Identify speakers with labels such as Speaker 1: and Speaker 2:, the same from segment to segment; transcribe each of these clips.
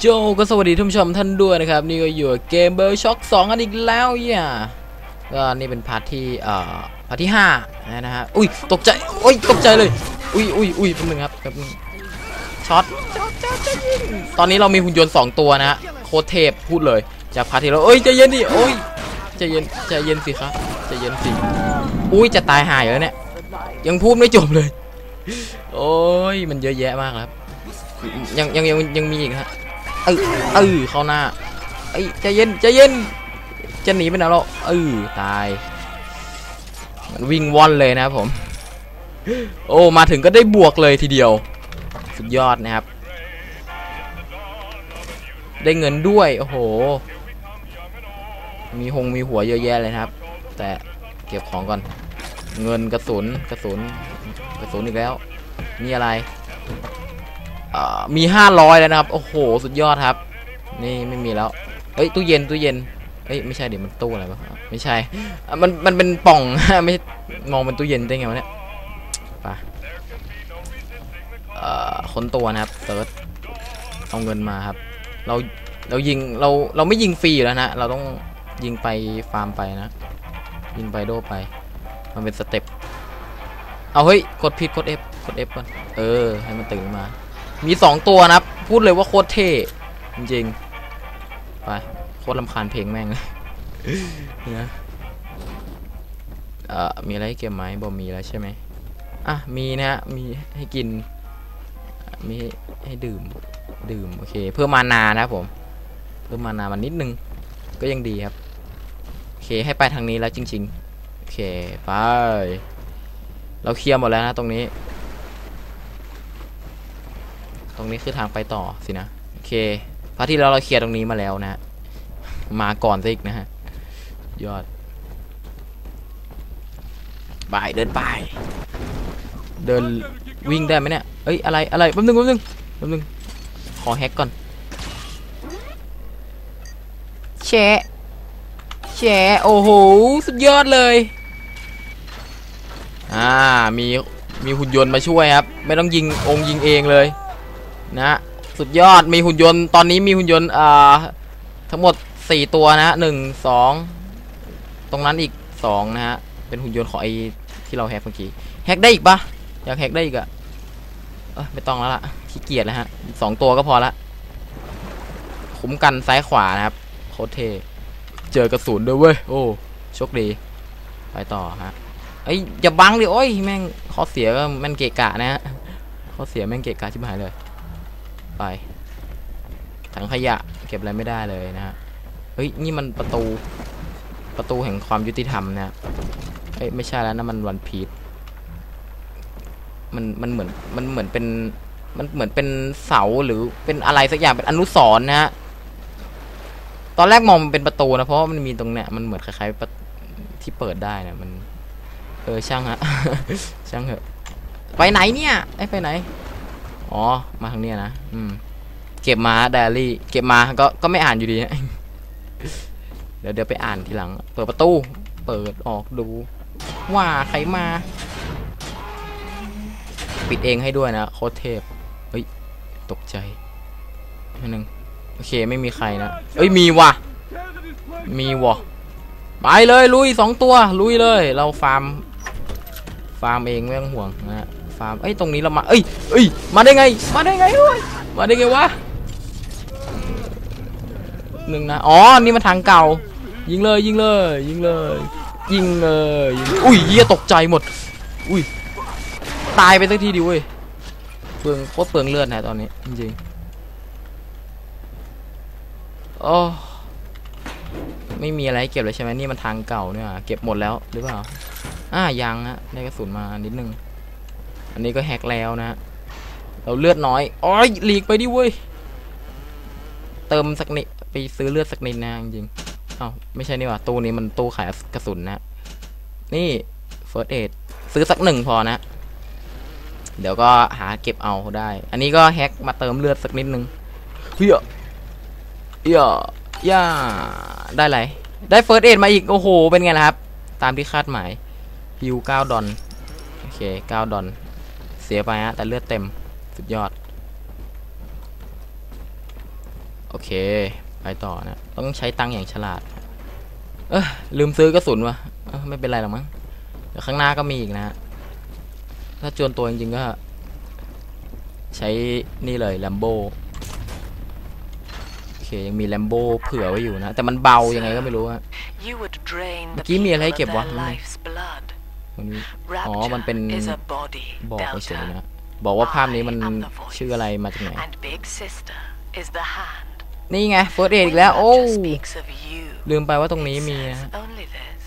Speaker 1: โจก็สวัสดีท่านผู้ชมท่านด้วยนะครับ นี่ก็อยู่เกมเบอร์ช็อค2กันอีกแล้วอย่าก็นี่เป็นพาร์ทที่เอ่อพาร์ทที่5นะฮะอุ้ยตกใจโอ้ยตกใจเลย อุ้ยอุ้ยอุ้ยแป๊บนึงครับแป๊บนึงช็อตช็อตช็อตตอนนี้เรามีหุ่นยนต์2ตัวนะฮะโคตรเทพพูดเลยจากพาร์ทที่แล้วเอ้ยใจเย็นดิโอ้ยใจเย็นใจเย็นสิครับใจเย็นสิอุ้ยจะตายหายแล้วเนี่ยยังพูดไม่จบเลย โอ้ยมันเยอะแยะมากครับยังยังยังยังมีอีกฮะ เออเออเข้าหน้าไอ้ยใจเย็นใจเย็นจะหนีไปไหนหรอเออตาย มันวิ่งว่อนเลยนะครับผม โอ้มาถึงก็ได้บวกเลยทีเดียว สุดยอดนะครับ ได้เงินด้วยโอ้โห มีหงมีหัวเยอะแยะเลยนะครับ แต่เก็บของก่อน เงินกระสุนกระสุนกระสุนอีกแล้ว นี่อะไร มีห้าร้อยแล้วนะครับ โอ้โห สุดยอดครับ นี่ไม่มีแล้ว เฮ้ย ตู้เย็น ตู้เย็น เฮ้ย ไม่ใช่เดี๋ยวมันตู้อะไรวะ ไม่ใช่ มัน มันเป็นป่อง ไม่ มองเป็นตู้เย็นได้ไงวะเนี่ยไปเอ่อค้นตัวนะครับเติร์ดเอาเงินมาครับ เรา เรายิง เรา เราไม่ยิงฟรีอยู่แล้วนะ เราต้องยิงไปฟาร์มไปนะ ยิงไปโดไป มันเป็นสเต็ป เอาเฮ้ย กดผิด กด F กด F ก่อน เออ ให้มันตื่นมา มีสองตัวนะครับพูดเลยว่าโคตรเท่จริงๆไปโคตรลำคาญเพลงแม่งเลยนะเอ่อมีอะไรให้เก็บไหมบ่มีแล้วใช่ไหมอะมีนะฮะมีให้กินมีให้ดื่มดื่มโอเคเพื่อมานานะครับผมเพิ่มมานามันนิดนึงก็ยังดีครับโอเคให้ไปทางนี้แล้วจริง ๆโอเคไปเราเคลียร์หมดแล้วนะตรงนี้ ตรงนี้คือทางไปต่อสินะ โอเคพาร์ทที่แล้วเราเคลียร์ตรงนี้มาแล้วนะมาก่อนซะอีกนะฮะ ยอดบายเดินไป เดินวิ่งได้ไหมเนี่ย เอ้ยอะไรอะไรแป๊บนึงแป๊บนึงแป๊บนึง ขอแฮกก่อนแชะแชะโอ้โห สุดยอดเลย อ่า มี มีหุ่นยนต์มาช่วยครับ ไม่ต้องยิงองยิงเองเลย นะสุดยอดมีหุ่นยนต์ตอนนี้มีหุ่นยนต์อ่าทั้งหมด 4 ตัวนะหนึ่งสองตรงนั้นอีก 2 นะฮะ เป็นหุ่นยนต์ของไอที่เราแฮกเมื่อกี้แฮกได้อีกปะอยากแฮกได้อีกอะเอ้ยไม่ต้องแล้วล่ะขี้เกียจแล้วฮะสองตัวก็พอละคุ้มกันซ้ายขวานะครับโคตรเทเจอกระสุนด้วยเว้ยโอ้โชคดี ไปต่อฮะเอ้อย่าบังดิโอ้ยแม่งข้อเสียก็แม่งเกะกะนะฮะข้อเสียแม่งเกะกะชิบหายเลย ไป ถังขยะเก็บอะไรไม่ได้เลยนะฮะ เฮ้ย นี่มันประตู ประตูแห่งความยุติธรรมนะเอ้ย ไม่ใช่แล้วนะมันวันพีชมัน มันเหมือน มันเหมือนเป็น มันเหมือนเป็นเสาหรือเป็นอะไรสักอย่าง เป็นอนุสรณ์นะฮะ ตอนแรกมองมันเป็นประตูนะ เพราะมันมีตรงเนี้ย มันเหมือนคล้ายๆที่เปิดได้นะ มัน เออ ช่างฮะ ช่างเถอะ ไปไหนเนี่ย ไอ้ไปไหน อ๋อ มาทางเนี้ยนะ อืม เก็บมาไดอารี่ เก็บมา ก็ ก็ไม่อ่านอยู่ดีนะเดี๋ยวเดี๋ยวไปอ่านทีหลัง เปิดประตู เปิดออกดู ว่าใครมา ปิดเองให้ด้วยนะ โคตรเทพ เฮ้ย ตกใจนิดนึงโอเค ไม่มีใครนะ เอ้ย มีว่ะ มีว่ะ ไปเลย ลุยสองตัว ลุยเลย เราฟาร์ม ฟาร์มเองไม่ต้องห่วงนะฮะ ฟาร์มเอ้ยตรงนี้เรามาเอ้ยเอ้ยมาได้ไง มาได้ไงเว้ยมาได้ไงวะหนึ่งนะอ๋อนี่มันทางเก่า ยิงเลยยิงเลยยิงเลยยิงเลยอุ้ยเหี้ยตกใจหมด อุ้ยตายไปสักทีดิเว้ยเปลืองโคตรเปลืองเลือดนะตอนนี้จริงๆโอ้ไม่มีอะไรเก็บเลยใช่ไหมนี่มันทางเก่าเนี่ยเก็บหมดแล้วหรือเปล่าอ่ายังฮะได้กระสุนมานิดนึง อันนี้ก็แฮกแล้วนะ เราเลือดน้อยอ้อยหลีกไปดิเว้ย เติมสักนิดไปซื้อเลือดสักนิดนะจริงเอ้าไม่ใช่นี่ว่าตู้นี้มันตู้ขายกระสุนนะ นี่เฟิร์สเอดซื้อสักหนึ่งพอนะ เดี๋ยวก็หาเก็บเอาได้ อันนี้ก็แฮกมาเติมเลือดสักนิดนึงเฮียเฮียย่าได้ไร ได้เฟิร์สเอดมาอีก โอ้โห เป็นไงล่ะครับ ตามที่คาดหมายฮิว9ดอน โอเค9ดอน เสียไปฮะ แต่เลือดเต็ม สุดยอด โอเค ไปต่อนะ ต้องใช้ตังค์อย่างฉลาด เออลืมซื้อกระสุนวะเอ้อไม่เป็นไรหรอกมั้งเดี๋ยวข้างหน้าก็มีอีกนะฮะถ้าจวนตัวจริงๆก็ ใช้นี่เลยแลมโบโอเค ยังมีแลมโบเผื่อไว้อยู่นะ แต่มันเบายังไงก็ไม่รู้อะ
Speaker 2: You would drain the
Speaker 1: เมื่อกี้มีอะไรให้
Speaker 2: people
Speaker 1: เก็บ
Speaker 2: of
Speaker 1: วะ
Speaker 2: their life's blood.
Speaker 1: มันมีอ๋อ
Speaker 2: Rapture
Speaker 1: มันเป็น
Speaker 2: is a body
Speaker 1: บอกไปเฉย
Speaker 2: delta,
Speaker 1: นะบอกว่าภาพนี้มัน
Speaker 2: I am the voice.
Speaker 1: ชื่ออะไรมาจากไหน
Speaker 2: and big sister is the hand.
Speaker 1: นี่ไงเฟิร์สเอ
Speaker 2: When
Speaker 1: อีกแล้ว โอ้
Speaker 2: Rapture speaks of you,
Speaker 1: ลืมไปว่าตรงนี้
Speaker 2: it
Speaker 1: มี
Speaker 2: says
Speaker 1: นะ
Speaker 2: only this.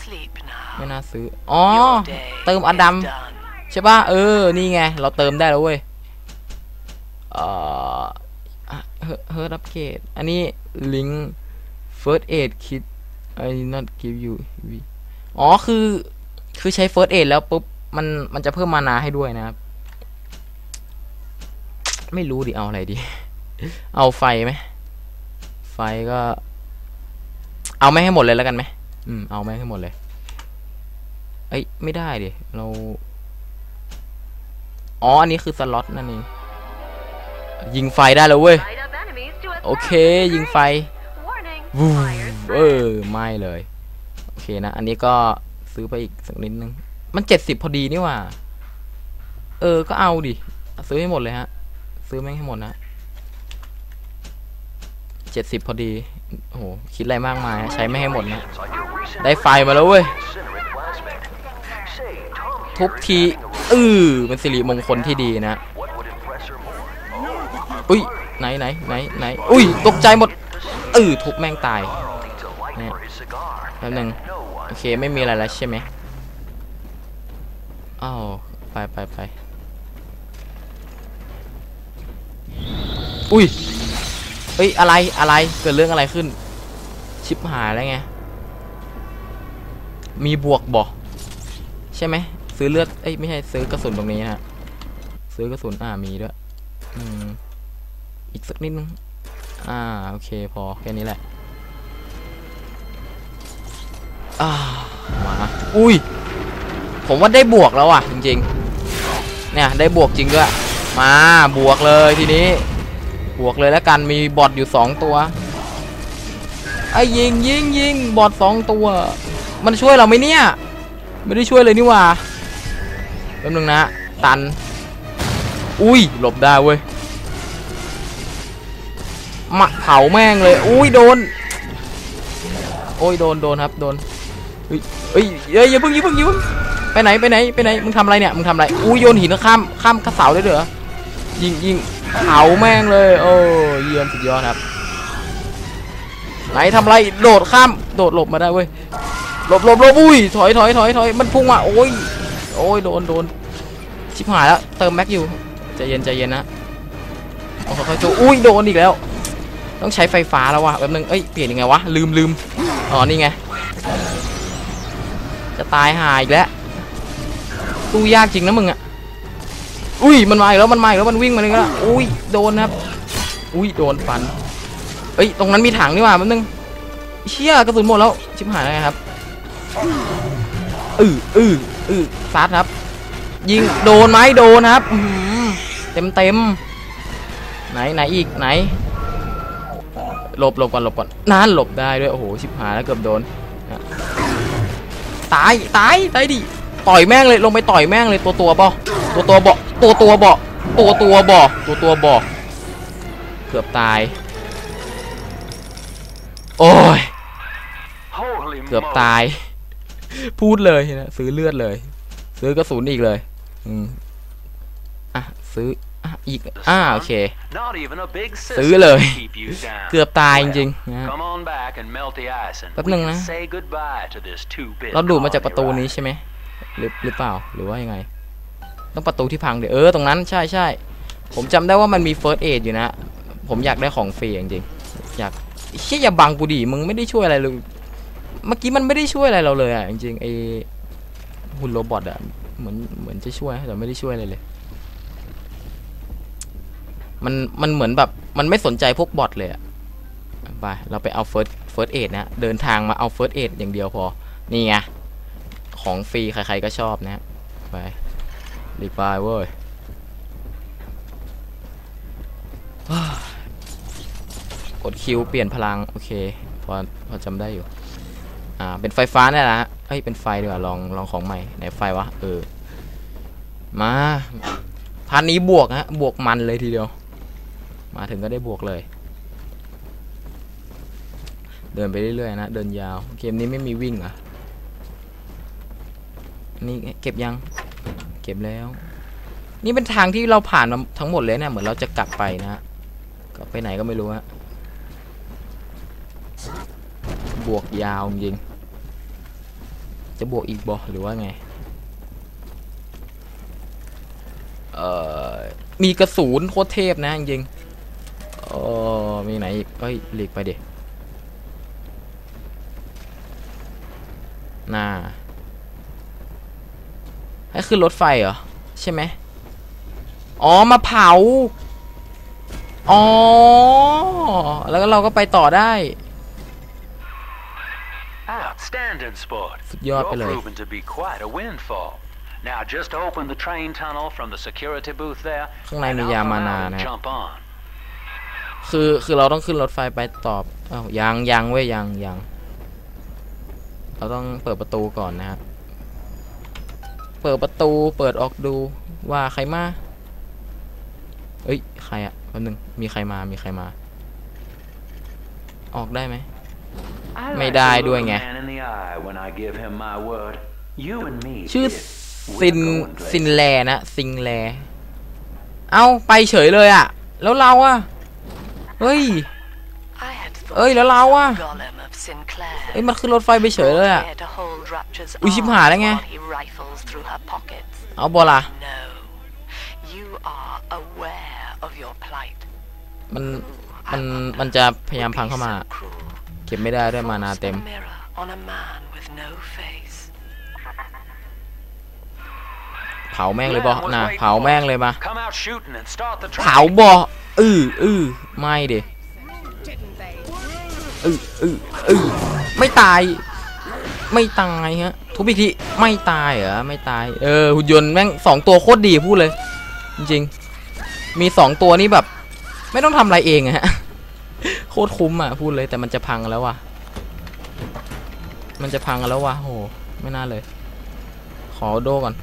Speaker 2: Sleep
Speaker 1: ไม่
Speaker 2: now.
Speaker 1: น่าซื้อ อ๋อ
Speaker 2: Your day
Speaker 1: เติมอดัม
Speaker 2: is done.
Speaker 1: ใช่ป่ะ เออ นี่ไง เราเติมได้แล้วเว้ย เอ่อเฮิร์ตอัปเกรดอันนี้ลิง first aid kit I not give you อ๋อ คือ คือใช้ first aid แล้วปุ๊บมันมันจะเพิ่มมานาให้ด้วยนะครับ ไม่รู้ดิ เอาอะไรดี เอาไฟไหม ไฟก็ เอาไม่ให้หมดเลยแล้วกันไหม อืม เอาไม่ให้หมดเลย เอ้ย ไม่ได้ดิ เรา อ๋อ อันนี้คือสล็อตนั่นเอง ยิงไฟได้แล้วเว้ย โอเค ยิงไฟวูเออ ไม่เลย โอเคนะ อันนี้ก็ ซื้อไปอีกสักนิดนึง มันเจ็ดสิบพอดีนี่ว่า เออ ก็เอาดิ ซื้อให้หมดเลยฮะ ซื้อแม่งให้หมดนะเจ็ดสิบพอดี โอ้โห คิดอะไรมากมาย ใช้ไม่ให้หมดนะ ได้ไฟมาแล้วเว้ย ทุบทีอือเป็นสิริมงคลที่ดีนะ อุ้ย ไหนไหนไหนไหน อุ้ย ตกใจหมดเออทุบแม่งตายเนี่ย แป๊บหนึ่งโอเคไม่มีอะไรแล้วใช่ไหมอ้าวไปไปไปอุ้ยเฮ้ยอะไรอะไรเกิดเรื่องอะไรขึ้น ชิบหายแล้วไง มีบวกบ่ใช่ไหมซื้อเลือดเอ้ยไม่ใช่ซื้อกระสุนตรงนี้นะฮะซื้อกระสุนอ่ามีด้วยอืมอีกสักนิดนึงอ่าโอเคพอแค่นี้แหละ อ่ามาอุ้ย ผมว่าได้บวกแล้วอะ จริงๆ เนี่ยได้บวกจริงด้วย มาบวกเลยทีนี้ บวกเลยแล้วกันมีบอทอยู่สองตัว ไอ้ยิงยิงยิงบอทสองตัว มันช่วยเราไหมเนี่ย ไม่ได้ช่วยเลยนี่ว่าแป๊บนึงนะ ตัน อุ้ยหลบได้เว้ยมักเผาแม่งเลย อุ้ยโดน โอ้ยโดนโดนครับโดน เฮ้ยเฮ้ยเฮ้ยอย่าเพิ่งอย่าเพิ่งอย่าเพิ่งไปไหนไปไหนไปไหนมึงทำอะไรเนี่ยมึงทำอะไรอุ้ยโยนหินข้ามข้ามกระเสาได้ด้วยเหรอยิงยิงเผาแม่งเลย โอ้เยี่ยมสุดยอดครับ ไหนทำอะไรโดดข้ามโดดหลบมาได้เว้ยหลบหลบหลบอุ้ยถอยถอยถอยถอยมันพุ่งมาโอ้ยโอ้ยโดนโดนชิบหายแล้วเติมแม็กอยู่ใจเย็นใจเย็นนะโอ้ค่อยๆจูอุ้ยโดนอีกแล้ว ต้องใช้ไฟฟ้าแล้ววะแป๊บนึงเอ้ยเปลี่ยนยังไงวะลืมลืมอ๋อนี่ไง จะตายหายอีกแล้วตู้ยากจริงนะมึงอะอุ้ยมันมาอีกแล้วมันมาอีกแล้วมันวิ่งมาอีกแล้วอุ้ยโดนนะครับอุ้ยโดนฟันเอ้ยตรงนั้นมีถังนี่ว่าแป๊บนึงเชี่ยกระสุนหมดแล้วชิบหายแล้วไงครับอืออืออือซัดครับ ยิงโดนไหมโดนครับเต็มเต็มไหนไหนอีกไหนหลบหลบก่อนหลบก่อนนั่นหลบได้ด้วยโอ้โหชิบหายแล้วเกือบโดนนะ ตายตายตายดิต่อยแม่งเลยลงไปต่อยแม่งเลยตัวตัวบอตัวตัวบอตัวตัวบอตัวตัวบอตัวตัวบอเกือบตาย โอ้ยเกือบตาย พูดเลยนะซื้อเลือดเลย ซื้อกระสุนอีกเลย อืมอะซื้อ อะอีกอ่าโอเค ซื้อเลย เกือบตายจริงๆนะฮะแป๊บนึงนะ เราดูดมาจากประตูนี้ใช่ไหมหรือหรือเปล่าหรือว่ายังไง ต้องประตูที่พังเดี๋ยวเออตรงนั้นใช่ใช่ผมจำได้ว่ามันมีเฟิร์สเอดอยู่นะ ผมอยากได้ของฟรีจริงๆอยากเชี่ยอย่าบังกูดิมึงไม่ได้ช่วยอะไรเลยเมื่อกี้มันไม่ได้ช่วยอะไรเราเลยอะจริงๆไอหุ่นโรบอทอะเหมือนเหมือนจะช่วยแต่ไม่ได้ช่วยอะไรเลย มันมันเหมือนแบบมันไม่สนใจพวกบอทเลยอะไปเราไปเอาเฟิร์สเฟิร์สเอดนะเดินทางมาเอาเฟิร์สเอดอย่างเดียวพอ นี่ไง ของฟรีใครๆก็ชอบนะไปรีบไปเว้ยกดคิวเปลี่ยนพลัง โอเค พอพอจำได้อยู่ อ่า เป็นไฟฟ้าเนี่ยนะฮะเอ้ย เป็นไฟดีกว่าลองลองของใหม่ ไหนไฟวะ เออ มา พันนี้บวกฮะ บวกมันเลยทีเดียว มาถึงก็ได้บวกเลย เดินไปเรื่อยๆนะ เดินยาว เกมนี้ไม่มีวิ่งอะนี่เก็บยัง เก็บแล้ว นี่เป็นทางที่เราผ่านมาทั้งหมดเลยเนี่ยเหมือนเราจะกลับไปนะฮะกลับไปไหนก็ไม่รู้ฮะบวกยาวจริง จะบวกอีกบอหรือว่าไง เอ่อ มีกระสุนโคตรเทพนะจริง ออมีไหนอีกเอ้ยหลีกไปดิน่าให้ขึ้นรถไฟเหรอ ใช่ไหมอ๋อ มาเผา อ๋อ แล้วก็เราก็ไปต่อได้
Speaker 3: Outstanding sport.
Speaker 1: สุดยอดไป
Speaker 3: You're
Speaker 1: เลย
Speaker 3: proven to be quite a windfall. Now just open the train tunnel from the security booth there.
Speaker 1: ข้างใน
Speaker 3: and
Speaker 1: มี
Speaker 3: I'll
Speaker 1: ยา
Speaker 3: come
Speaker 1: มา
Speaker 3: out
Speaker 1: นา
Speaker 3: and
Speaker 1: นะฮะ
Speaker 3: Jump on.
Speaker 1: คือคือเราต้องขึ้นรถไฟไปตอบอ้าวยังยังเว้ยยังยังเราต้องเปิดประตูก่อนนะครับเปิดประตูเปิดออกดูว่าใครมาเอ้ยใครอะแป๊บนึงมีใครมามีใครมา ออกได้ไหม
Speaker 3: I
Speaker 1: Mày
Speaker 3: like
Speaker 1: đài
Speaker 3: to
Speaker 1: đuôi
Speaker 3: look a
Speaker 1: nghe.
Speaker 3: man in the eye when I give him my word. You and me.
Speaker 1: ชื่อ
Speaker 3: kid, we're
Speaker 1: ซิน
Speaker 3: going
Speaker 1: ซิน
Speaker 3: places.
Speaker 1: แลนะซิงแล เอ้าไปเฉยเลยอะแล้วเราอะ เฮ้ย
Speaker 2: I had thought
Speaker 1: Ơi, là lao à.
Speaker 2: Golem of Sinclair.
Speaker 1: เอ้ยมันขึ้นรถไฟไปเฉยเลยอะ
Speaker 2: Here to hold Rapture's
Speaker 1: Ui, chim
Speaker 2: arms
Speaker 1: hả đấy nghe.
Speaker 2: while he rifles through her pockets.
Speaker 1: เอาบอล่ะ
Speaker 2: No, you are aware of your plight.
Speaker 1: มัน
Speaker 2: Ooh,
Speaker 1: มัน
Speaker 2: I wonder
Speaker 1: มันจะพยายาม
Speaker 2: would
Speaker 1: พัง
Speaker 2: be
Speaker 1: เข้ามา
Speaker 2: so cruel.
Speaker 1: เก็บไม่ได้ด้วยมานา
Speaker 2: Force
Speaker 1: เต็ม
Speaker 2: the mirror on a man with no face.
Speaker 1: เผาแม่งเลยบอ
Speaker 3: Man was
Speaker 1: นะ
Speaker 3: waiting
Speaker 1: เผา
Speaker 3: for
Speaker 1: แม่ง
Speaker 3: us.
Speaker 1: เลยมา
Speaker 3: Come out shooting and start the
Speaker 1: เผา
Speaker 3: train.
Speaker 1: บอ อืออือไม่เดิอืออืออือไม่ตาย ไม่ตายฮะทุบอีกทีไม่ตายเหรอไม่ตายเออหุ่นยนต์แม่งสองตัวโคตรดีพูดเลย จริงๆ มีสองตัวนี้แบบ ไม่ต้องทำอะไรเองฮะโคตรคุ้มอะพูดเลยแต่มันจะพังแล้วว่ะ มันจะพังแล้วว่ะโหไม่น่าเลย ขอโดก่อน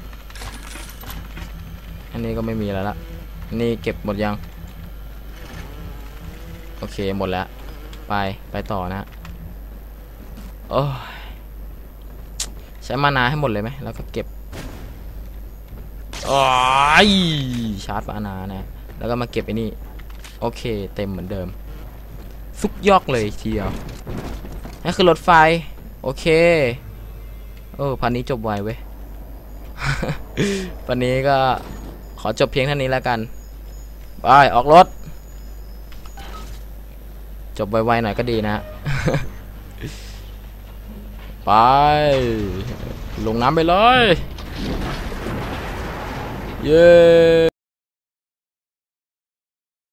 Speaker 1: อันนี้ก็ไม่มีแล้วละนนี้เก็บหมดยัง โอเคหมดแล้ว ไปไปต่อนะโอ้ใช้มานาให้หมดเลยไหมแล้วก็เก็บโอ้ยชาร์จมานานะ แล้วก็มาเก็บไอ้นี่ โอเค เต็มเหมือนเดิม ซุกยอกเลยทีเดียวนั่นคือรถไฟ โอเคโอ้พันนี้จบไวเว้ยวันนี้ก็ขอจบเพียงเท่านี้แล้วกัน ไป ออกรถ จบไวๆหน่อยก็ดีนะไป ลงน้ำไปเลย เย้